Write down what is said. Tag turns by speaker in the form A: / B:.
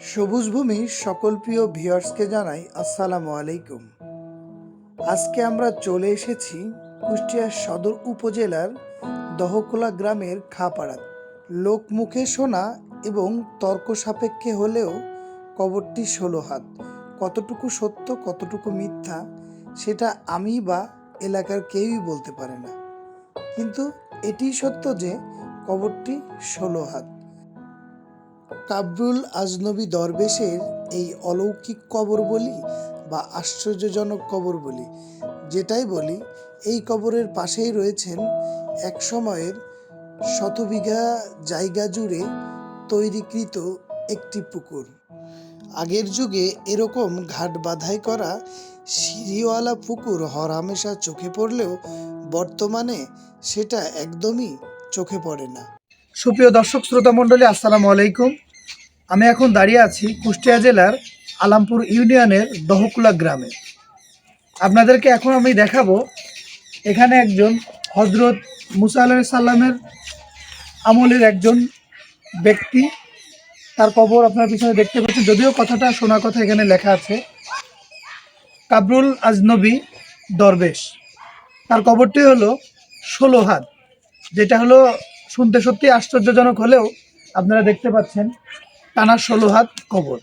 A: সবুজ ভূমি সকল প্রিয় ভিউয়ার্সকে জানাই আসসালামু আলাইকুম। আজকে আমরা চলে এসেছি কুষ্টিয়া সদর উপজেলার দহকোলা গ্রামের খাপাড়া। লোকমুখে শোনা এবং তর্ক সাপেক্ষে হলেও কবরটি ষোলো হাত। কতটুকু সত্য, কতটুকু মিথ্যা, সেটা আমি বা এলাকার কেউই বলতে পারে না। কিন্তু এটি সত্য যে কবরটি ষোলো হাত। কাবরুল আজনবী দরবেশের এই অলৌকিক কবর বলি বা আশ্চর্যজনক কবর বলি, যেটাই বলি, এই কবরের পাশেই রয়েছেন এক সময়ের শত বিঘা জায়গা জুড়ে তৈরিকৃত একটি পুকুর। আগের যুগে এরকম ঘাট বাধাই করা সিঁড়িওয়ালা পুকুর হরহামেশা চোখে পড়লেও বর্তমানে সেটা একদমই চোখে পড়ে না।
B: সুপ্রিয় দর্শক শ্রোতা মণ্ডলী, আসসালামু আলাইকুম। আমি এখন দাঁড়িয়ে আছি কুষ্টিয়া জেলার আলামপুর ইউনিয়নের দহকুলা গ্রামে। আপনাদেরকে এখন আমি দেখাবো এখানে একজন হজরত মুসা আলাহ সাল্লামের আমলের একজন ব্যক্তি। তার কবর আপনার পিছনে দেখতে পাচ্ছেন, যদিও কথাটা শোনা কথা এখানে লেখা আছে। কাবরুল আজনবী দরবেশ। তার কবরটি হলো ষোলো হাত, যেটা হলো শুনতে সত্যি আশ্চর্যজনক হলেও আপনারা দেখতে পাচ্ছেন টানা ষোলো হাত কবর।